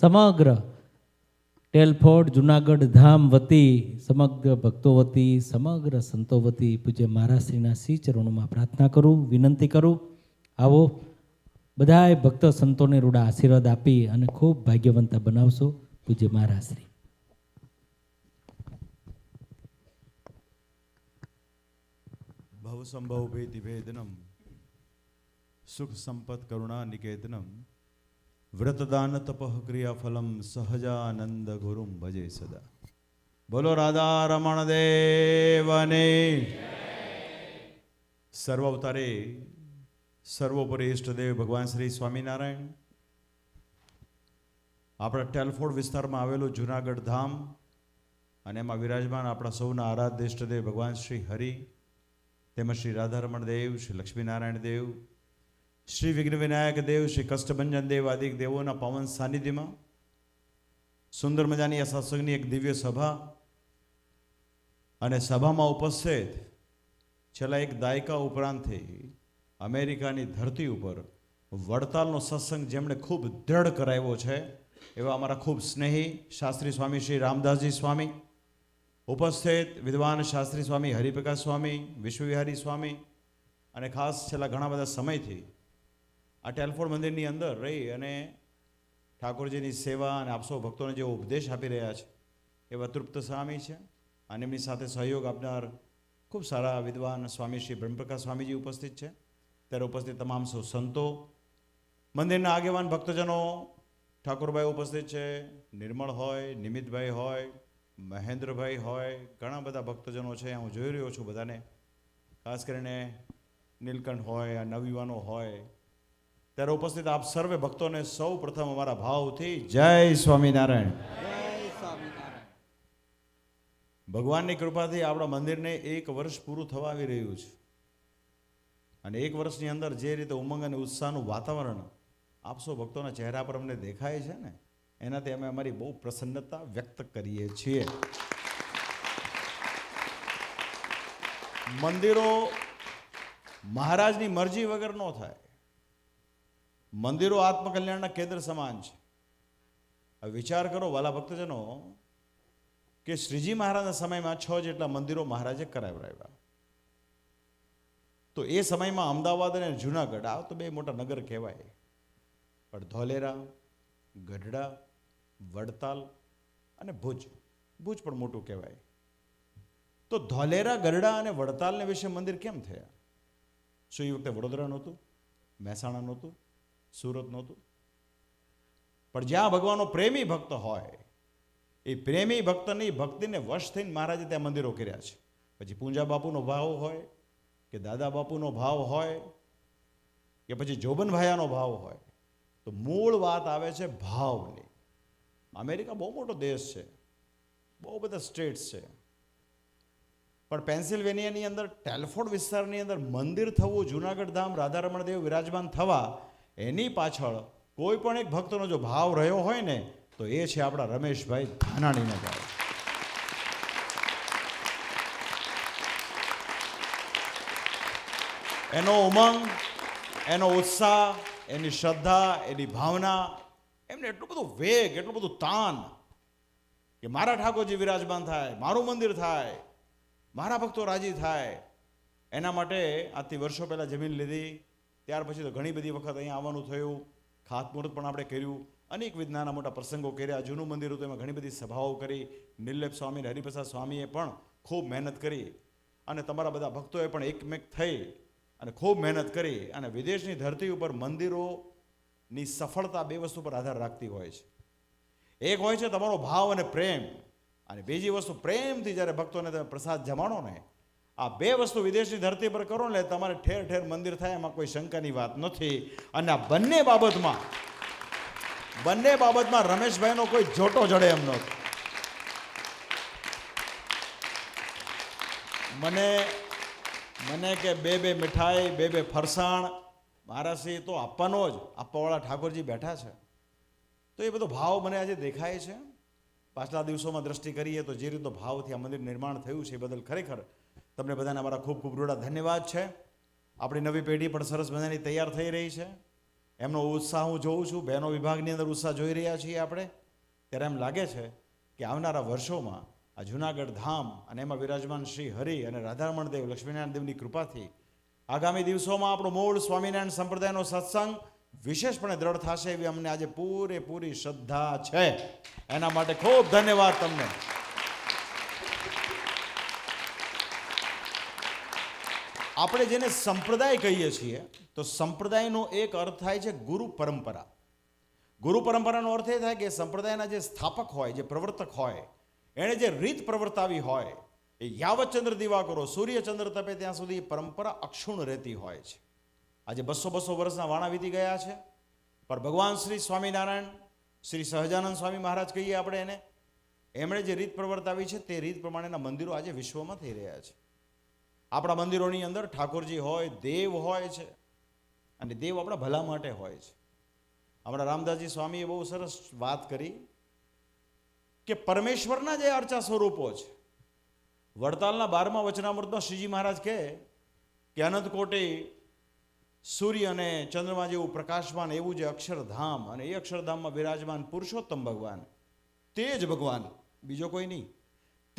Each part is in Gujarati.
સમગ્ર ટેલફોર્ડ, જુનાગઢ ધામ વતી, સમગ્ર ભક્તો વતી, સમગ્ર સંતો વતી પૂજ્ય મહારાજશ્રીના શ્રી ચરણોમાં પ્રાર્થના કરું, વિનંતી કરું. આવો બધાય ભક્ત સંતોને રૂડા આશીર્વાદ આપી અને ખૂબ ભાગ્યવંતા બનાવશો પૂજ્ય મહારાજશ્રી. ભવસંભવ ભેદ ભેદનમ સુખ સંપત કરુણા નિકેતનમ વ્રતદાન તપઃ ક્રિયાફલમ સહજાનંદ ગુરુમ ભજે સદા. બોલો રાધા રમણ દેવને સર્વ અવતારે સર્વોપરી ઈષ્ટદેવ ભગવાન શ્રી સ્વામિનારાયણ. આપણા ટેલફોર્ડ વિસ્તારમાં આવેલું જુનાગઢ ધામ અને એમાં વિરાજમાન આપણા સૌના આરાધ્ય ઇષ્ટદેવ ભગવાન શ્રી હરિ, તેમજ શ્રી રાધારમણ દેવ શ્રી લક્ષ્મીનારાયણ દેવ શ્રી વિઘ્ન વિનાયક દેવ, શ્રી કષ્ટભંજન દેવ આદિક દેવોના પવન સાનિધ્યમાં સુંદર મજાની આ સત્સંગની એક દિવ્ય સભા અને સભામાં ઉપસ્થિત છેલ્લા એક દાયકા ઉપરાંતથી અમેરિકાની ધરતી ઉપર વડતાલનો સત્સંગ જેમણે ખૂબ દ્રઢ કરાવ્યો છે, એવા અમારા ખૂબ સ્નેહી શાસ્ત્રી સ્વામી શ્રી રામદાસજી સ્વામી, ઉપસ્થિત વિદ્વાન શાસ્ત્રી સ્વામી હરિપ્રકાશ સ્વામી, વિશ્વવિહારી સ્વામી અને ખાસ છેલ્લા ઘણા બધા સમયથી આ ટેલફોર્ડ મંદિરની અંદર રહી અને ઠાકોરજીની સેવા અને આપસો ભક્તોને જે ઉપદેશ આપી રહ્યા છે એવા તૃપ્ત સ્વામી છે અને એમની સાથે સહયોગ આપનાર ખૂબ સારા વિદ્વાન સ્વામી શ્રી બ્રહ્મપ્રકાશ સ્વામીજી ઉપસ્થિત છે. ત્યારે ઉપસ્થિત તમામ સૌ સંતો, મંદિરના આગેવાન ભક્તજનો, ઠાકોરભાઈ ઉપસ્થિત છે, નિર્મળ હોય, નિમિતભાઈ હોય, મહેન્દ્રભાઈ હોય, ઘણા બધા ભક્તજનો છે, હું જોઈ રહ્યો છું બધાને. ખાસ કરીને નીલકંઠ હોય, આ નવયુવાનો હોય ત્યારે ઉપસ્થિત આપ સર્વે ભક્તોને સૌ પ્રથમ અમારા ભાવથી જય સ્વામિનારાયણ. ભગવાનની કૃપાથી આપણા મંદિરને એક વર્ષ પૂરું થવા આવી રહ્યું છે. અને એક વર્ષની અંદર જે રીતે ઉમંગ અને ઉત્સાહનું વાતાવરણ આપસો ભક્તોના ચહેરા પર અમને દેખાય છે ને, એનાથી અમે અમારી બહુ પ્રસન્નતા વ્યક્ત કરીએ છીએ. મંદિરો મહારાજની મરજી વગર ન થાય. મંદિરો આત્મકલ્યાણના કેન્દ્ર સમાન છે. વિચાર કરો, વાલા ભક્તજનો, કે શ્રીજી મહારાજના સમયમાં છ જેટલા મંદિરો મહારાજે કરાવડાવ્યા. તો એ સમયમાં અમદાવાદ અને જુનાગઢ, આ તો બે મોટા નગર કહેવાય. પણ ધોલેરા, ગઢડા, વડતાલ અને ભુજ ભુજ પણ મોટું કહેવાય. તો ધોલેરા, ગઢડા અને વડતાલને વિશે મંદિર કેમ થયા? શું એ વખતે વડોદરા નહોતું? મહેસાણા નહોતું? સુરત નહોતું પણ જ્યાં ભગવાનનો પ્રેમી ભક્ત હોય, એ પ્રેમી ભક્તની ભક્તિને વશ થઈને મહારાજે ત્યાં મંદિરો કર્યા છે. પછી પૂંજા બાપુનો ભાવ હોય, કે દાદા બાપુનો ભાવ હોય, કે પછી જોબનભાયાનો ભાવ હોય, તો મૂળ વાત આવે છે ભાવની. અમેરિકા બહુ મોટો દેશ છે. બહુ બધા સ્ટેટ્સ છે. પણ પેન્સિલ્વેનિયાની અંદર, ટેલફોર્ડ વિસ્તારની અંદર મંદિર થવું, જુનાગઢ ધામ, રાધારમણ દેવ વિરાજમાન થવા એની પાછળ કોઈ પણ એક ભક્તનો જો ભાવ રહ્યો હોય ને, તો એ છે આપણા રમેશભાઈ ધાનાણીનો ભાવ એનો ઉમંગ, એનો ઉત્સાહ, એની શ્રદ્ધા, એની ભાવના, એમને એટલું બધું વેગ, એટલું બધું તાન કે મારા ઠાકોરજી વિરાજમાન થાય, મારું મંદિર થાય, મારા ભક્તો રાજી થાય. એના માટે આજથી વર્ષો પહેલાં જમીન લીધી. ત્યાર પછી તો ઘણી બધી વખત અહીંયા આવવાનું થયું, ખાતમુહૂર્ત પણ આપણે કર્યું, અનેક નાના મોટા પ્રસંગો કર્યા, જૂનું મંદિર હતું, એમાં ઘણી બધી સભાઓ કરી, નિર્લેપ સ્વામી અને હરિપ્રસાદ સ્વામીએ પણ ખૂબ મહેનત કરી અને તમારા બધા ભક્તોએ પણ એકમેક થઈ અને ખૂબ મહેનત કરી અને વિદેશની ધરતી ઉપર મંદિરોની સફળતા બે વસ્તુ પર આધાર રાખતી હોય છે. એક હોય છે તમારો ભાવ અને પ્રેમ અને બીજી વસ્તુ પ્રેમથી જ્યારે ભક્તોને તમે પ્રસાદ જમાડો ને આ બે વસ્તુ વિદેશની ધરતી પર કરો ને તમારે ઠેર ઠેર મંદિર થાય, એમાં કોઈ શંકાની વાત નથી. અને આ બંને બાબતમાં બંને બાબતમાં રમેશભાઈનો કોઈ જોટો જડે એમ નહોતો મને મને કે બે બે મીઠાઈ, બે બે ફરસાણ મહારાજશ્રી તો આપવાનો જ. આપવાવાળા ઠાકોરજી બેઠા છે. તો એ બધો ભાવ મને આજે દેખાય છે. પાછલા દિવસોમાં દ્રષ્ટિ કરીએ તો જે રીતનો ભાવથી આ મંદિર નિર્માણ થયું છે એ બદલ ખરેખર તમને બધાને અમારા ખૂબ ખૂબ રૂડા ધન્યવાદ છે. આપણી નવી પેઢી પણ સરસ મજાની તૈયાર થઈ રહી છે. એમનો ઉત્સાહ હું જોઉં છું. બહેનો વિભાગની અંદર ઉત્સાહ જોઈ રહ્યા છીએ આપણે. ત્યારે એમ લાગે છે કે આવનારા વર્ષોમાં આ જુનાગઢ ધામ અને એમાં વિરાજમાન શ્રી હરિ અને રાધારમણ દેવ લક્ષ્મીનારાયણ દેવની કૃપાથી આગામી દિવસોમાં આપણો મૂળ સ્વામિનારાયણ સંપ્રદાયનો સત્સંગ વિશેષપણે દ્રઢ થશે એવી અમને આજે પૂરેપૂરી શ્રદ્ધા છે. એના માટે ખૂબ ધન્યવાદ તમને. આપણે જેને સંપ્રદાય કહીએ છીએ, તો સંપ્રદાયનો એક અર્થ થાય છે ગુરુ પરંપરા. ગુરુ પરંપરાનો અર્થ એ થાય કે સંપ્રદાયના જે સ્થાપક હોય, જે પ્રવર્તક હોય એણે જે રીત પ્રવર્તાવી હોય, એ યાવતચંદ્ર દિવાકરો સૂર્યચંદ્ર તપે ત્યાં સુધી પરંપરા અક્ષુણ રહેતી હોય છે. આજે બસો બસો વર્ષના વાણા વીતી ગયા છે, પણ ભગવાન શ્રી સ્વામિનારાયણ, શ્રી સહજાનંદ સ્વામી મહારાજ કહીએ આપણે એને, એમણે જે રીત પ્રવર્તાવી છે તે રીત પ્રમાણેના મંદિરો આજે વિશ્વમાં થઈ રહ્યા છે. આપણા મંદિરોની અંદર ઠાકોરજી હોય, દેવ હોય છે. અને દેવ આપણા ભલા માટે હોય છે. આપણા રામદાસજી સ્વામીએ બહુ સરસ વાત કરી કે પરમેશ્વરના જે અર્ચા સ્વરૂપો છે. વડતાલના બારમા વચનામૃતમાં શ્રીજી મહારાજ કહે કે અનંત કોટી સૂર્ય અને ચંદ્રમા જેવું પ્રકાશમાન એવું જે અક્ષરધામ અને એ અક્ષરધામમાં વિરાજમાન પુરુષોત્તમ ભગવાન. તે જ ભગવાન. બીજો કોઈ નહીં.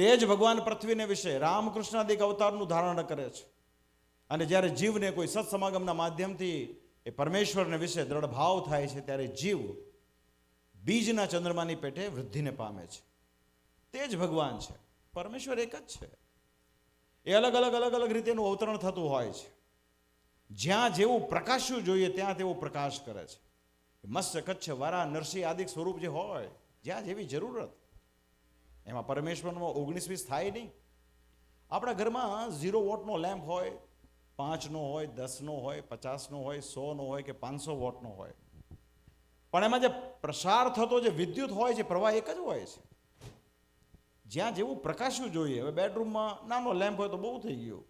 તે જ ભગવાન પૃથ્વીને વિશે રામકૃષ્ણાદિક અવતારનું ધારણ કરે છે. અને જ્યારે જીવને કોઈ સત્સમાગમના માધ્યમથી એ પરમેશ્વરને વિશે દ્રઢ ભાવ થાય છે, ત્યારે જીવ બીજના ચંદ્રમાની પેટે વૃદ્ધિને પામે છે. તે જ ભગવાન છે. પરમેશ્વર એક જ છે. એ અલગ અલગ અલગ અલગ રીતે એનું અવતરણ થતું હોય છે. જ્યાં જેવું પ્રકાશ્યું જોઈએ, ત્યાં તેવો પ્રકાશ કરે છે. મત્સ્ય કચ્છ વારા નરસિંહ આદિક સ્વરૂપ જે હોય, જ્યાં જેવી જરૂરત. એમાં પરમેશ્વરમાં ઓગણીસ વીસ થાય નહીં. આપણા ઘરમાં ઝીરો વોટનો લેમ્પ હોય, પાંચનો હોય, દસનો હોય, પચાસનો હોય, સોનો હોય કે પાંચસો વોટનો હોય. પણ એમાં જે પ્રસાર થતો જે વિદ્યુત હોય છે, પ્રવાહ એક જ હોય છે. જ્યાં જેવું પ્રકાશ્યું જોઈએ, હવે બેડરૂમમાં નાનો લેમ્પ હોય તો બહુ થઈ ગયું.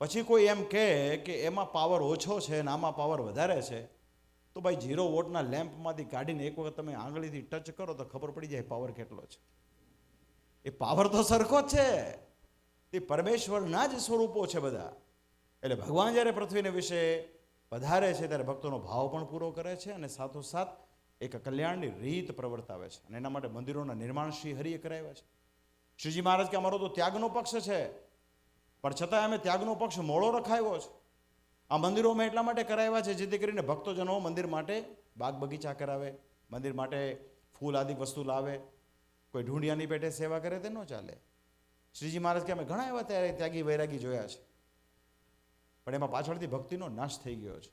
પછી કોઈ એમ કહે કે એમાં પાવર ઓછો છે અને આમાં પાવર વધારે છે, તો ભાઈ ઝીરો વોટના લેમ્પમાંથી કાઢીને એક વખત તમે આંગળીથી ટચ કરો તો ખબર પડી જાય પાવર કેટલો છે. એ પાવર તો સરખો જ છે. એ પરમેશ્વરના જ સ્વરૂપો છે બધા. એટલે ભગવાન જ્યારે પૃથ્વીને વિશે પધારે છે, ત્યારે ભક્તોનો ભાવ પણ પૂરો કરે છે અને સાથોસાથ એક કલ્યાણની રીત પ્રવર્તાવે છે. અને એના માટે મંદિરોના નિર્માણ શ્રી હરિએ કરાવ્યા છે. શ્રીજી મહારાજ કે અમારો તો ત્યાગનો પક્ષ છે. પણ છતાં અમે ત્યાગનો પક્ષ મોળો રખાયો છે. આ મંદિરો અમે એટલા માટે કરાવ્યા છે, જેથી કરીને ભક્તોજનો મંદિર માટે બાગ બગીચા કરાવે, મંદિર માટે ફૂલ આદિ વસ્તુ લાવે કોઈ ઢૂંઢિયાની પેટે સેવા કરે તે ન ચાલે. શ્રીજી મહારાજ કે અમે ઘણા એવા ત્યારે ત્યાગી વૈરાગી જોયા છે. પણ એમાં પાછળથી ભક્તિનો નાશ થઈ ગયો છે.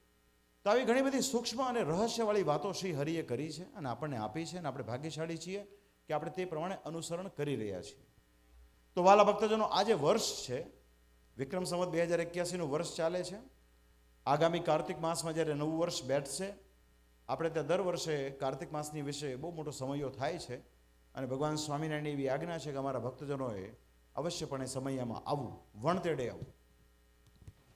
તો આવી ઘણી બધી સૂક્ષ્મ અને રહસ્યવાળી વાતો શ્રી હરિએ કરી છે અને આપણને આપી છે અને આપણે ભાગ્યશાળી છીએ કે આપણે તે પ્રમાણે અનુસરણ કરી રહ્યા છીએ. તો વાલા ભક્તજનો, આજે વર્ષ છે. વિક્રમ સંવત બે હજાર એક્યાસીનું વર્ષ ચાલે છે. આગામી કાર્તિક માસમાં જ્યારે નવું વર્ષ બેઠશે, આપણે ત્યાં દર વર્ષે કાર્તિક માસની વિશે બહુ મોટો સમયો થાય છે. અને ભગવાન સ્વામિનારાયણની એવી આજ્ઞા છે કે અમારા ભક્તજનોએ અવશ્યપણે સમયમાં આવવું વણતેડે આવવું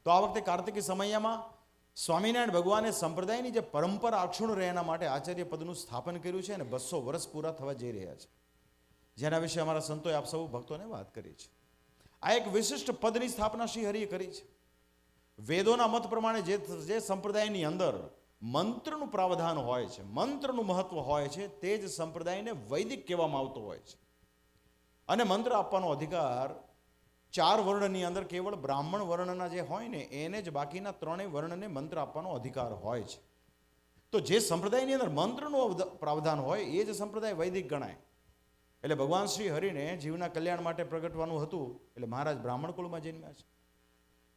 તો આ વખતે કાર્તિકી સમયમાં સ્વામિનારાયણ ભગવાને સંપ્રદાયની જે પરંપરા અક્ષુણ રહે એના માટે આચાર્ય પદનું સ્થાપન કર્યું છે અને બસો વર્ષ પૂરા થવા જઈ રહ્યા છે. જેના વિશે અમારા સંતોએ આપ સૌ ભક્તોને વાત કરી છે. આ એક વિશિષ્ટ પદની સ્થાપના શ્રી હરિએ કરી છે. વેદોના મત પ્રમાણે જે જે સંપ્રદાયની અંદર મંત્રનું પ્રાવધાન હોય છે, મંત્રનું મહત્વ હોય છે, તે જ સંપ્રદાયને વૈદિક કહેવામાં આવતો હોય છે. અને મંત્ર આપવાનો અધિકાર ચાર વર્ણની અંદર કેવળ બ્રાહ્મણ વર્ણના જે હોય ને, એને જ બાકીના ત્રણેય વર્ણને મંત્ર આપવાનો અધિકાર હોય છે. તો જે સંપ્રદાયની અંદર મંત્રનું પ્રાવધાન હોય, એ જ સંપ્રદાય વૈદિક ગણાય. એટલે ભગવાન શ્રી હરિને જીવના કલ્યાણ માટે પ્રગટવાનું હતું, એટલે મહારાજ બ્રાહ્મણ કુળમાં જન્મ્યા છે.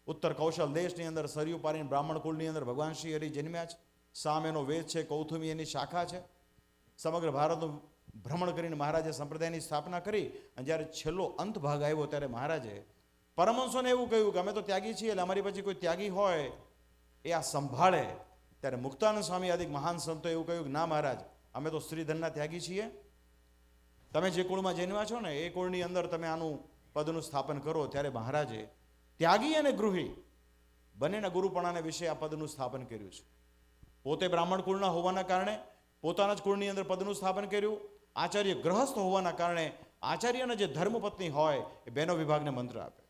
ઉત્તર કૌશલ દેશની અંદર સરયુ પારીને બ્રાહ્મણ કુળની અંદર ભગવાન શ્રી હરિ જન્મ્યા છે. સામ એનો વેદ છે કૌથુમી એની શાખા છે. સમગ્ર ભારતનું ભ્રમણ કરીને મહારાજે સંપ્રદાયની સ્થાપના કરી અને જ્યારે છેલ્લો અંત ભાગ આવ્યો ત્યારે મહારાજે પરમહંસોને એવું કહ્યું કે અમે તો ત્યાગી છીએ, એટલે અમારી પછી કોઈ ત્યાગી હોય એ આ સંભાળે. ત્યારે મુક્તાનંદ સ્વામી આદિક મહાન સંતો એવું કહ્યું કે ના મહારાજ, અમે તો શ્રીધનના ત્યાગી છીએ. તમે જે કુળમાં જન્મ્યા છો ને, એ કુળની અંદર તમે આનું પદનું સ્થાપન કરો. ત્યારે મહારાજે ત્યાગી અને ગૃહી બંનેના ગુરુપણાને વિશે આ પદનું સ્થાપન કર્યું છે. પોતે બ્રાહ્મણ કુળના હોવાના કારણે પોતાના જ કુળની અંદર પદનું સ્થાપન કર્યું. આચાર્ય ગ્રહસ્થ હોવાના કારણે આચાર્યના જે ધર્મપત્ની હોય એ બહેનો વિભાગને મંત્ર આપે.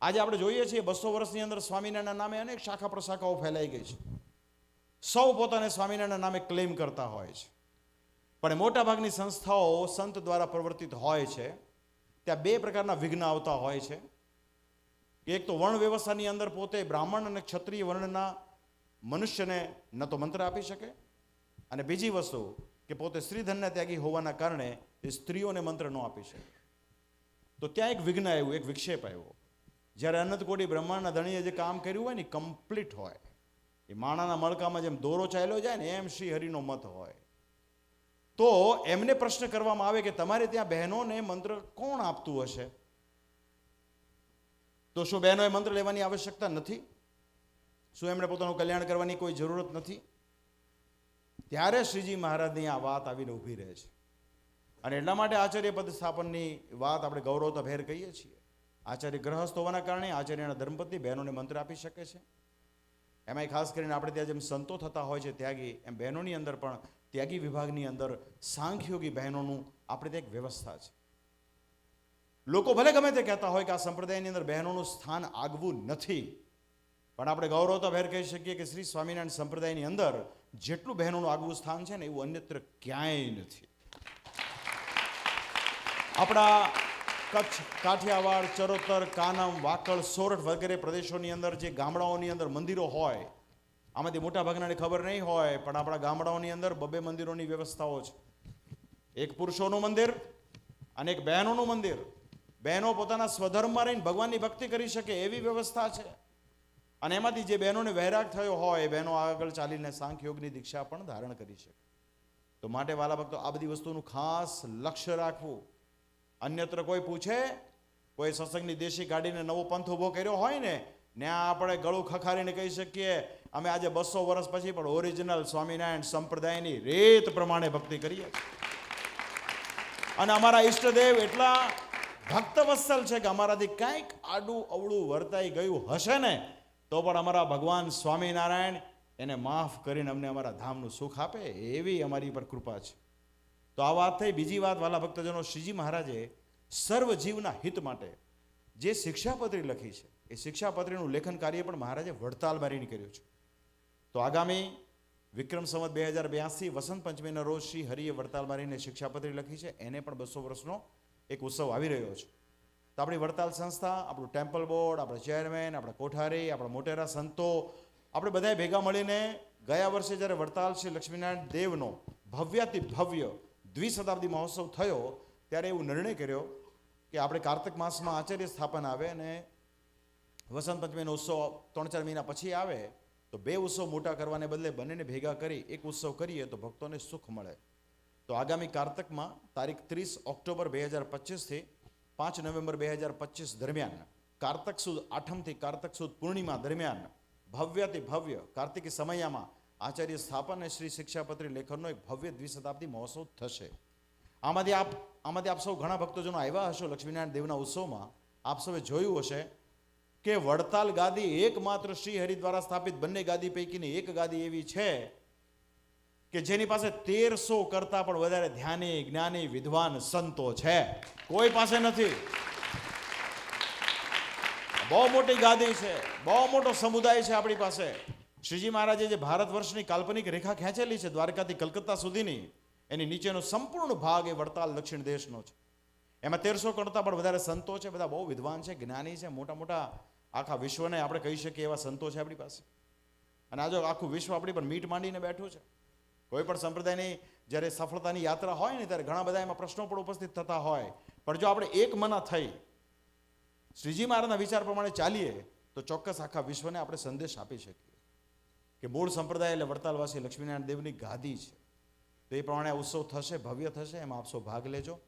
આજે આપણે જોઈએ છીએ બસો વર્ષની અંદર સ્વામિનારાયણના નામે અનેક શાખા પ્રશાખાઓ ફેલાઈ ગઈ છે. સૌ પોતાને સ્વામિનારાયણના નામે ક્લેમ કરતા હોય છે. પણ મોટાભાગની સંસ્થાઓ સંત દ્વારા પ્રવર્તિત હોય છે. ત્યાં બે પ્રકારના વિઘ્ન આવતા હોય છે. એક તો વર્ણ વ્યવસ્થાની અંદર પોતે બ્રાહ્મણ અને ક્ષત્રિય વર્ણના મનુષ્યને ન તો મંત્ર આપી શકે? અને બીજી વસ્તુ કે પોતે સ્ત્રીધનને ત્યાગી હોવાના કારણે એ સ્ત્રીઓને મંત્ર ન આપી શકે. તો ત્યાં એક વિઘ્ન આવ્યું, એક વિક્ષેપ આવ્યો. જ્યારે અનંતકોટી બ્રહ્માંડના ધણીએ જે કામ કર્યું હોય ને કમ્પ્લીટ હોય. એ માણાના મણકામાં જેમ દોરો ચાલ્યો જાય ને, એમ શ્રી હરિનો મત હોય. તો એમને પ્રશ્ન કરવામાં આવે કે તમારે ત્યાં બહેનોને મંત્ર કોણ આપતું હશે? તો શું બહેનોએ મંત્ર લેવાની આવશ્યકતા નથી? શું એમણે પોતાનું કલ્યાણ કરવાની કોઈ જરૂરત નથી? ત્યારે શ્રીજી મહારાજની આ વાત આવીને ઊભી રહે છે. અને એટલા માટે આચાર્ય પદ સ્થાપનની વાત આપણે ગૌરવતાભેર કહીએ છીએ. આચાર્ય ગ્રહસ્થ હોવાના કારણે આચાર્યના ધર્મપત્ની બહેનોને મંત્ર આપી શકે છે. એમાંય ખાસ કરીને આપણે ત્યાં જેમ સંતો થતા હોય છે, ત્યાગી એમ બહેનોની અંદર પણ, ત્યાગી વિભાગની અંદર સાંખ્યોગી બહેનોનું આપણે ત્યાં એક વ્યવસ્થા છે. લોકો ભલે ગમે તે કહેતા હોય કે આ સંપ્રદાયની અંદર બહેનોનું સ્થાન આગવું નથી પણ આપણે ગૌરવતાભેર કહી શકીએ કે શ્રી સ્વામિનારાયણ સંપ્રદાયની અંદર જેટલું બહેનોનું આગવું સ્થાન છે ને એવું અન્યત્ર ક્યાંય નથી. આપણા કચ્છ, કાઠિયાવાડ, ચરોતર, કાનમ વાકળ સોરઠ વગેરે પ્રદેશોની અંદર જે ગામડાઓની અંદર મંદિરો હોય, આમાંથી મોટા ભાગનાને ખબર નહીં હોય, પણ આપણા ગામડાઓની અંદર બબે મંદિરોની વ્યવસ્થાઓ છે. એક પુરુષોનું મંદિર અને એક બહેનોનું મંદિર. બહેનો પોતાના સ્વધર્મમાં રહીને ભગવાનની ભક્તિ કરી શકે એવી વ્યવસ્થા છે. અને એમાંથી જે બહેનોને વૈરાગ થયો હોય, એ બહેનો આગળ ચાલીને યોગની દીક્ષા પણ ધારણ કરી શકે. તો માટે વાલા ભક્તો, આ બધી વસ્તુનું ખાસ લક્ષ્ય રાખવું. અન્યત્ર કોઈ પૂછે, કોઈ સત્સંગની દેશી ગાડીને નવો પંથ ઊભો કર્યો હોય ને ત્યાં આપણે ગળું ખખારીને કહી શકીએ, અમે આજે બસો વર્ષ પછી પણ ઓરિજિનલ સ્વામિનારાયણ સંપ્રદાયની રીત પ્રમાણે ભક્તિ કરીએ અને અમારા ઈષ્ટદેવ એટલા ભક્તવત્સલ છે કે અમારાથી કાંઈક આડું અવળું વર્તાઈ ગયું હશે ને તો પણ અમારા ભગવાન સ્વામિનારાયણ એને માફ કરીને અમને અમારા ધામનું સુખ આપે એવી અમારી પર કૃપા છે. તો આ વાત થઈ. બીજી વાત વાલા ભક્તજનો, શ્રીજી મહારાજે સર્વ જીવના હિત માટે જે શિક્ષાપત્રી લખી છે, એ શિક્ષાપત્રીનું લેખન કાર્ય પણ મહારાજે વડતાલ મારીને કર્યું છે. તો આગામી વિક્રમ સંવત બે હજાર બ્યાસી, વસંત પંચમીના રોજ શ્રી હરિએ વડતાલ મારીને શિક્ષાપત્રી લખી છે. એને પણ બસો વર્ષનો એક ઉત્સવ આવી રહ્યો છે. તો આપણી વડતાલ સંસ્થા, આપણું ટેમ્પલ બોર્ડ, આપણા ચેરમેન, આપણા કોઠારી, આપણા મોટેરા સંતો, આપણે બધાએ ભેગા મળીને ગયા વર્ષે જ્યારે વડતાલ શ્રી લક્ષ્મીનારાયણ દેવનો ભવ્યાતિ ભવ્ય દ્વિશતાબ્દી મહોત્સવ થયો, ત્યારે એવું નિર્ણય કર્યો કે આપણે કાર્તિક માસમાં આચાર્ય સ્થાપન આવે અને વસંત પંચમીનો ઉત્સવ ત્રણ ચાર મહિના પછી આવે, તો બે ઉત્સવ મોટા કરવાને બદલે બંનેને ભેગા કરી એક ઉત્સવ કરીએ તો ભક્તોને સુખ મળે. તો આગામી કાર્તકમાં તારીખ ત્રીસ ઓક્ટોબર બે હજાર પચીસથી પાંચ નવેમ્બર બે હજાર પચીસ દરમિયાન, કાર્તક સુદ આઠમથી કાર્તક સુદ પૂર્ણિમા દરમિયાન ભવ્યથી ભવ્ય કાર્તિકી સમયમાં આચાર્ય સ્થાપન અને શ્રી શિક્ષાપત્રી લેખનનો એક ભવ્ય દ્વિશતાબ્દી મહોત્સવ થશે. આમાંથી આપ આમાંથી આપ સૌ ઘણા ભક્તજનો આવ્યા હશો લક્ષ્મીનારાયણ દેવના ઉત્સવમાં. આપ સૌએ જોયું હશે કે વડતાલ ગાદી એકમાત્ર શ્રી હરિ દ્વારા સ્થાપિત, બંને ગાદી પૈકીની એક ગાદી એવી છે કે જેની પાસે તેરસો કરતા પણ વધારે ધ્યાની, જ્ઞાની, વિદ્વાન સંતો છે. કોઈ પાસે નથી. બહુ મોટી ગાદી છે. બહુ મોટો સમુદાય છે આપણી પાસે. શ્રીજી મહારાજે જે ભારત વર્ષની કાલ્પનિક રેખા ખેંચેલી છે દ્વારકાથી કલકત્તા સુધીની, એની નીચેનો સંપૂર્ણ ભાગ એ વડતાલ દક્ષિણ દેશનો છે. એમાં તેરસો કરતાં પણ વધારે સંતો છે, બધા બહુ વિદ્વાન છે, જ્ઞાની છે, મોટા મોટા આખા વિશ્વને આપણે કહી શકીએ એવા સંતો છે આપણી પાસે. અને આજે આખું વિશ્વ આપણી પર મીટ માંડીને બેઠું છે. કોઈ પણ સંપ્રદાયની જ્યારે સફળતાની યાત્રા હોય ને, ત્યારે ઘણા બધા એમાં પ્રશ્નો પણ ઉપસ્થિત થતા હોય. પણ જો આપણે એક મના થઈ, શ્રીજી મહારાજના વિચાર પ્રમાણે ચાલીએ, તો ચોક્કસ આખા વિશ્વને આપણે સંદેશ આપી શકીએ. કે મૂળ સંપ્રદાય એટલે વડતાલવાસી લક્ષ્મીનારાયણ દેવની ગાદી છે. તો એ પ્રમાણે ઉત્સવ થશે, ભવ્ય થશે, એમાં આપશો ભાગ લેજો.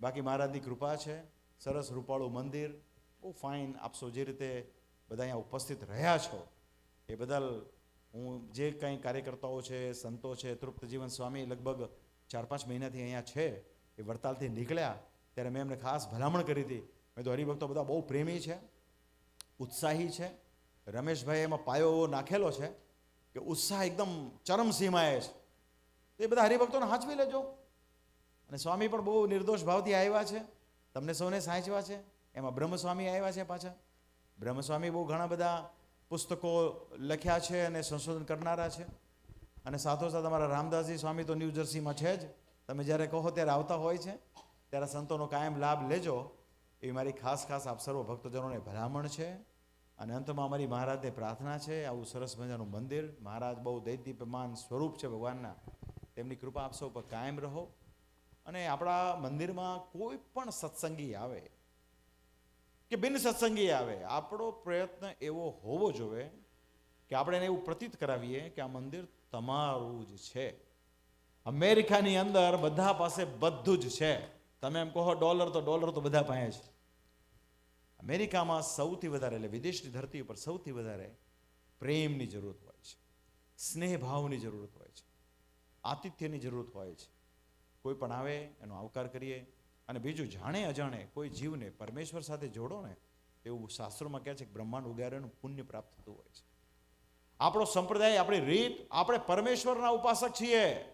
બાકી મહારાજની કૃપા છે, સરસ રૂપાળું મંદિર, બહુ ફાઇન આપશો જે રીતે બધા અહીંયા ઉપસ્થિત રહ્યા છો, એ બદલ હું જે કંઈ કાર્યકર્તાઓ છે, સંતો છે, તૃપ્ત જીવન સ્વામી લગભગ ચાર પાંચ મહિનાથી અહીંયા છે, એ વડતાલથી નીકળ્યા, ત્યારે મેં એમને ખાસ ભલામણ કરી હતી. મેં તો હરિભક્તો બધા બહુ પ્રેમી છે, ઉત્સાહી છે. રમેશભાઈ એમાં પાયો એવો નાખેલો છે કે ઉત્સાહ એકદમ ચરમસીમાએ છે. એ બધા હરિભક્તોને હાંચવી લેજો. અને સ્વામી પણ બહુ નિર્દોષ ભાવથી આવ્યા છે. તમને સૌને સાચવા છે. એમાં બ્રહ્મસ્વામી આવ્યા છે પાછા. બ્રહ્મસ્વામી બહુ ઘણા બધા પુસ્તકો લખ્યા છે અને સંશોધન કરનારા છે. અને સાથોસાથ અમારા રામદાસજી સ્વામી તો ન્યૂ છે જ. તમે જ્યારે કહો ત્યારે આવતા હોય છે. ત્યારે સંતોનો કાયમ લાભ લેજો. એ મારી ખાસ ખાસ આપ સર્વ ભક્તજનોને ભલામણ છે. અને અંતમાં અમારી મહારાજને પ્રાર્થના છે. આવું સરસ મજાનું મંદિર. મહારાજ બહુ દૈદીપ્યમાન સ્વરૂપ છે ભગવાનના. તેમની કૃપા આપ સૌ પર કાયમ રહો. અને આપણા મંદિરમાં કોઈ પણ સત્સંગી આવે કે બિન સત્સંગી આવે. આપણો પ્રયત્ન એવો હોવો જોઈએ કે આપણે એને એવું પ્રતીત કરાવીએ કે આ મંદિર તમારું જ છે. અમેરિકાની અંદર બધા પાસે બધું જ છે. તમે એમ કહો, ડોલર તો ડોલર તો બધા પાસે છે અમેરિકામાં સૌથી વધારે એટલે વિદેશની ધરતી ઉપર સૌથી વધારે પ્રેમની જરૂરત હોય છે. સ્નેહ ભાવની જરૂરત હોય છે. આતિથ્યની જરૂરત હોય છે. કોઈ પણ આવે, એનો આવકાર કરીએ. અને બીજું જાણે અજાણે કોઈ જીવને પરમેશ્વર સાથે જોડો ને, એવું શાસ્ત્રોમાં કહે છે કે બ્રહ્માંડ ઉગારેનું પુણ્ય પ્રાપ્ત થતું હોય છે. આપણો સંપ્રદાય, આપણી રીત, આપણે પરમેશ્વરના ઉપાસક છીએ.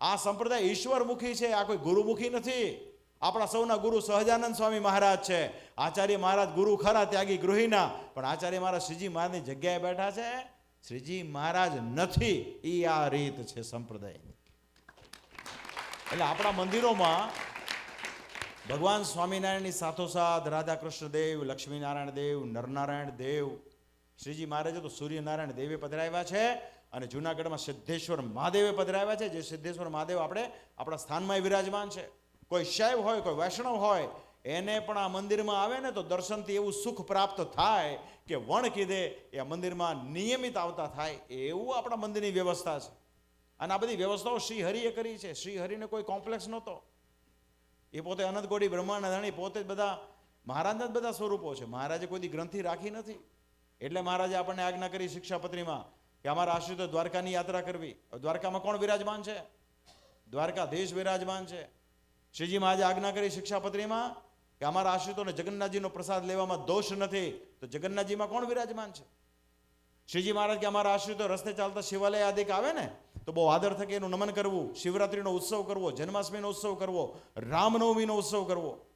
આ સંપ્રદાય ઈશ્વરમુખી છે, આ કોઈ ગુરુમુખી નથી. આપણા સૌના ગુરુ સહજાનંદ સ્વામી મહારાજ છે. આચાર્ય મહારાજ ગુરુ ખરા ત્યાગી ગૃહિના પણ આચાર્ય મહારાજ શ્રીજી મહારાજની જગ્યાએ બેઠા છે. શ્રીજી મહારાજ નથી. એ આ રીત છે સંપ્રદાયની. એટલે આપણા મંદિરોમાં ભગવાન સ્વામિનારાયણની સાથોસાથ રાધા કૃષ્ણ દેવ, લક્ષ્મીનારાયણ દેવ, નરનારાયણ દેવ, શ્રીજી મહારાજે તો સૂર્યનારાયણ દેવે પધરાવ્યા છે અને જુનાગઢમાં સિદ્ધેશ્વર મહાદેવે પધરાવ્યા છે. જે સિદ્ધેશ્વર મહાદેવ આપણે આપણા સ્થાનમાં વિરાજમાન છે. કોઈ શૈવ હોય, કોઈ વૈષ્ણવ હોય, એને પણ આ મંદિરમાં આવે ને તો દર્શનથી એવું સુખ પ્રાપ્ત થાય કે વણ કીધે એ મંદિરમાં નિયમિત આવતા થાય. એવું આપણા મંદિરની વ્યવસ્થા છે. અને આ બધી વ્યવસ્થાઓ શ્રી હરિએ કરી છે. શ્રી હરિને કોઈ કોમ્પ્લેક્સ નહોતો. એ પોતે અનંત કોટી બ્રહ્માંડ અદાણી પોતે જ બધા મહારાજના જ બધા સ્વરૂપો છે. મહારાજે કોઈ ગ્રંથિ રાખી નથી. એટલે મહારાજે આપણને આજ્ઞા કરી શિક્ષાપત્રીમાં કે અમારા આશ્રિતો દ્વારકાની યાત્રા કરવી. દ્વારકામાં કોણ વિરાજમાન છે? દ્વારકા દેશ વિરાજમાન છે. શ્રીજી મહારાજે આજ્ઞા કરી શિક્ષાપત્રીમાં કે અમારા આશ્રિતોને જગન્નાથજીનો પ્રસાદ લેવામાં દોષ નથી, તો જગન્નાથજીમાં કોણ વિરાજમાન છે? શ્રીજી મહારાજ કે અમારા આશ્રિતો રસ્તે ચાલતા શિવાલય આદિક આવે ને? તો બહુ આદર થકે એનું નમન કરવું, શિવરાત્રીનો ઉત્સવ કરવો, જન્માષ્ટમીનો ઉત્સવ કરવો, રામનવમીનો ઉત્સવ કરવો.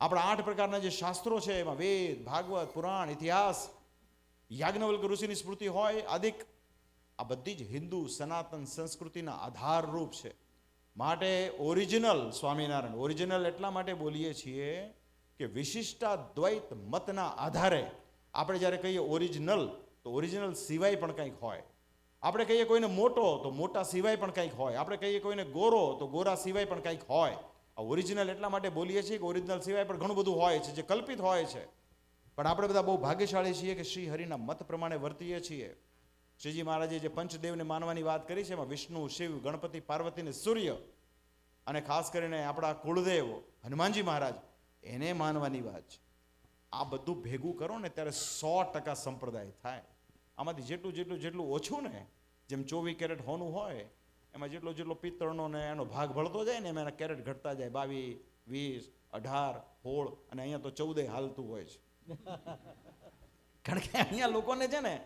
આપણા આઠ પ્રકારના જે શાસ્ત્રો છે, એમાં વેદ, ભાગવત, પુરાણ, ઇતિહાસ, યાજ્ઞવલ્ક ઋષિની સ્મૃતિ હોય, આદિક, આ બધી જ હિન્દુ, સનાતન સંસ્કૃતિના આધારરૂપ છે. માટે ઓરિજિનલ સ્વામિનારાયણ, ઓરિજિનલ એટલા માટે બોલીએ છીએ કે વિશિષ્ટાદ્વૈત મતના આધારે આપણે જ્યારે કહીએ ઓરિજિનલ, તો ઓરિજિનલ સિવાય પણ કંઈક હોય. આપણે કહીએ કોઈને મોટો, તો મોટા સિવાય પણ કંઈક હોય. આપણે કહીએ કોઈને ગોરો, તો ગોરા સિવાય પણ કંઈક હોય. આ ઓરિજિનલ એટલા માટે બોલીએ છીએ કે ઓરિજિનલ સિવાય પણ ઘણું બધું હોય છે, જે કલ્પિત હોય છે. પણ આપણે બધા બહુ ભાગ્યશાળી છીએ કે શ્રી હરિના મત પ્રમાણે વર્તીએ છીએ. શ્રીજી મહારાજે જે પંચદેવને માનવાની વાત કરી છે એમાં વિષ્ણુ, શિવ, ગણપતિ, પાર્વતી ને સૂર્ય અને ખાસ કરીને આપણા કુળદેવ, હનુમાનજી મહારાજ, એને માનવાની વાત છે. આ બધું ભેગું કરો ને ત્યારે સો ટકા સંપ્રદાય થાય. આમાંથી જેટલું જેટલું જેટલું ઓછું ને જેમ ચોવીસ કેરેટ હોનું હોય એમાં જેટલો જેટલો પિત્તળનો ને એનો ભાગ ભળતો જાય ને એમાં એના કેરેટ ઘટતા જાય બાવીસ વીસ અઢાર સોળ અને અહીંયા તો ચૌદે હાલતું હોય છે. કારણ કે અહીંયા લોકોને છે ને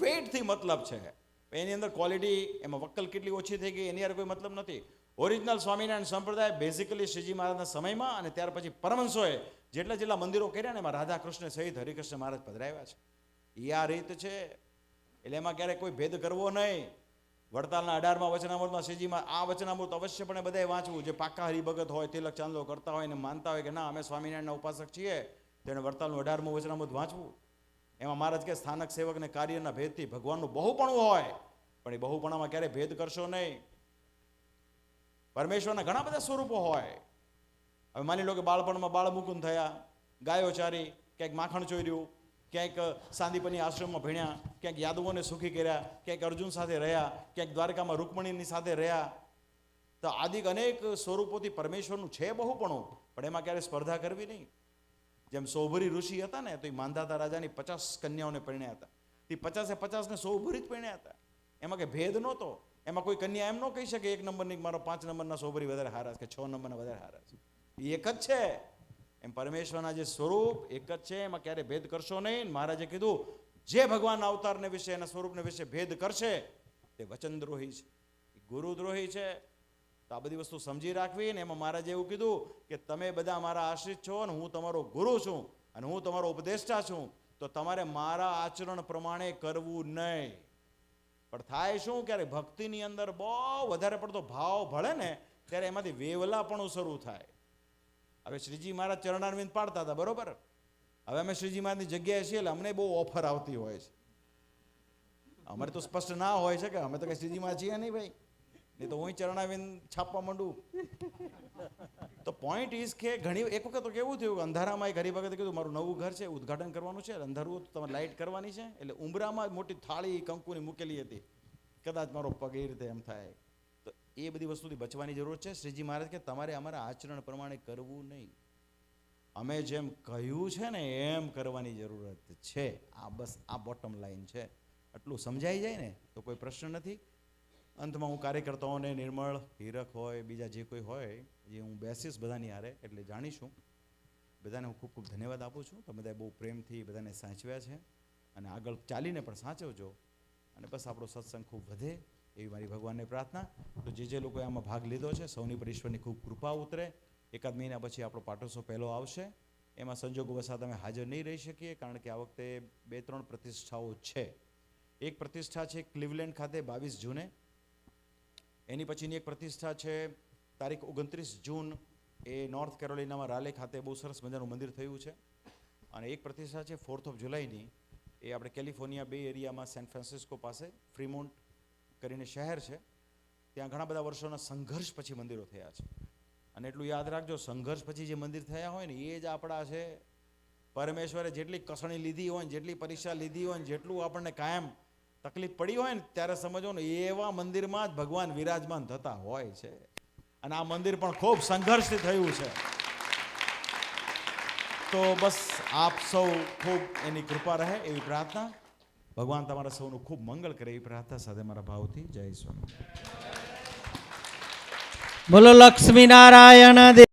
વેટથી મતલબ છે. એની અંદર ક્વોલિટી એમાં વક્કલ કેટલી ઓછી થઈ ગઈ એની યાર કોઈ મતલબ નથી. ઓરિજિનલ સ્વામિનારાયણ સંપ્રદાય બેઝિકલી શ્રીજી મહારાજના સમયમાં અને ત્યાર પછી પરમહંસોએ જેટલા જેટલા મંદિરો કર્યા ને એમાં રાધા કૃષ્ણ સહિત હરિકૃષ્ણ મહારાજ પધરાવ્યા છે. એ આ રીત છે. એટલે એમાં ક્યારેય કોઈ ભેદ કરવો નહીં. વડતાલના અઢારમાં વચનામૃતમાં શ્રીજીમાં આ વચનામૃત અવશ્યપણે બધાએ વાંચવું. જે પાકા હરિભગત હોય, તિલક ચાંદલો કરતા હોય ને માનતા હોય કે ના, અમે સ્વામિનારાયણના ઉપાસક છીએ તેણે વડતાલનું અઢારમું વચનામૃત વાંચવું. એમાં મહારાજ કે સ્થાનક સેવકને કાર્યના ભેદથી ભગવાનનું બહુપણું હોય, પણ એ બહુપણામાં ક્યારેય ભેદ કરશો નહીં. પરમેશ્વરના ઘણા બધા સ્વરૂપો હોય. હવે માની લો કે બાળપણમાં બાળમુકુંદ થયા ગાયો ચારી ક્યાંક માખણ ચોર્યું ક્યાંક સાંદીપની આશ્રમમાં ભણ્યા, ક્યાંક યાદવોને સુખી કર્યા, ક્યાંક અર્જુન સાથે રહ્યા, ક્યાંક દ્વારકામાં રૂકમણીની સાથે રહ્યા. તો આદિક અનેક સ્વરૂપોથી પરમેશ્વરનું છે બહુપણું, પણ એમાં ક્યારે સ્પર્ધા કરવી નહીં. જેમ સૌભરી ઋષિ હતા ને, તો એ માંધાતા રાજાની પચાસ કન્યાઓને પરણ્યા હતા. એ પચાસે પચાસને સૌભરી જ પરણ્યા હતા. એમાં કે ભેદ નહોતો. એમાં કોઈ કન્યા એમ ન કહી શકે, એક નંબરની મારો પાંચ નંબરના સૌભરી વધારે હારા છે કે છ નંબરના વધારે હારા છે. એક જ છે. એમ પરમેશ્વરના જે સ્વરૂપ એક જ છે, એમાં ક્યારે ભેદ કરશો નહીં. મહારાજે કીધું, જે ભગવાન અવતારને વિશે એના સ્વરૂપને વિશે ભેદ કરશે, તે વચનદ્રોહી છે. ગુરુદ્રોહી છે. તો આ બધી વસ્તુ સમજી રાખવી ને એમાં મહારાજે એવું કીધું કે તમે બધા મારા આશ્રિત છો અને હું તમારો ગુરુ છું અને હું તમારો ઉપદેષ્ટા છું, તો તમારે મારા આચરણ પ્રમાણે કરવું નહીં. પણ થાય શું? ક્યારે ભક્તિની અંદર બહુ વધારે પડતો ભાવ ભળે ને, ત્યારે એમાંથી વેવલાપણું શરૂ થાય. હવે શ્રીજી મહારાજ ચરણારવિંદ પાડતા હતા, બરોબર? હવે અમે શ્રીજી મહારાજની જગ્યાએ છીએ એટલે અમને બહુ ઓફર આવતી હોય છે. અમારે તો સ્પષ્ટ ના હોય છે કે અમે તો કઈ શ્રીજી મહારાજ છીએ નહીં ભાઈ. નહીં તો હું ચરણારવિંદ છાપવા માંડું. તો પોઈન્ટ ઇઝ કે ઘણી એક વખત તો કેવું થયું અંધારામાં ઘરી વખતે કીધું, મારું નવું ઘર છે, ઉદ્ઘાટન કરવાનું છે, અંધારું તમારે લાઇટ કરવાની છે. એટલે ઉમરામાં મોટી થાળી કંકુની મૂકેલી હતી. કદાચ મારો પગ એ રીતે એમ થાય. એ બધી વસ્તુથી બચવાની જરૂર છે. શ્રીજી મહારાજ કે તમારે અમારા આચરણ પ્રમાણે કરવું નહીં. અમે જેમ કહ્યું છે ને એમ કરવાની જરૂરત છે. આ બસ, આ બોટમ લાઈન છે. આટલું સમજાઈ જાય ને તો કોઈ પ્રશ્ન નથી. અંતમાં હું કાર્યકર્તાઓને નિર્મળ, હીરક હોય, બીજા જે કોઈ હોય, જે હું બેસીશ બધાની હારે એટલે જાણીશું. બધાને હું ખૂબ ખૂબ ધન્યવાદ આપું છું. તમે બધાએ બહુ પ્રેમથી બધાને સાચવ્યા છે. અને આગળ ચાલીને પણ સાચવજો. અને બસ આપણો સત્સંગ ખૂબ વધે. એવી મારી ભગવાનને પ્રાર્થના. તો જે જે લોકોએ આમાં ભાગ લીધો છે, સૌની પર ઈશ્વરની ખૂબ કૃપા ઉતરે. એકાદ મહિના પછી આપણો પાટોસો પહેલો આવશે. એમાં સંજોગો વસાત હાજર નહીં રહી શકીએ, કારણ કે આ વખતે બે ત્રણ પ્રતિષ્ઠાઓ છે. એક પ્રતિષ્ઠા છે ક્લિવલેન્ડ ખાતે બાવીસ જૂને. એની પછીની એક પ્રતિષ્ઠા છે તારીખ ઓગણત્રીસ જૂન એ નોર્થ કેરોલિનામાં રાલે ખાતે બહુ સરસ મજાનું મંદિર થયું છે. અને એક પ્રતિષ્ઠા છે ફોર્થ ઓફ જુલાઈની. એ આપણે કેલિફોર્નિયા બે એરિયામાં સેન ફ્રાન્સિસ્કો પાસે, ફ્રીમોન્ટ કરીને શહેર છે, ત્યાં ઘણા બધા વર્ષોના સંઘર્ષ પછી મંદિરો થયા છે. અને એટલું યાદ રાખજો, સંઘર્ષ પછી જે મંદિર થયા હોય ને, એ જ આપણા છે, પરમેશ્વરે જેટલી કસણી લીધી હોય ને, જેટલી પરીક્ષા લીધી હોય ને, જેટલું આપણને કાયમ તકલીફ પડી હોય ને, ત્યારે સમજો ને, એવા મંદિરમાં જ ભગવાન વિરાજમાન થતા હોય છે. અને આ મંદિર પણ ખૂબ સંઘર્ષથી થયું છે. તો બસ આપ સૌ ખૂબ એની કૃપા રહે એવી પ્રાર્થના. ભગવાન તમારા સૌનું ખૂબ મંગળ કરે એવી પ્રાર્થના સાથે મારા ભાવથી જય સ્વામી. બોલો, લક્ષ્મી નારાયણ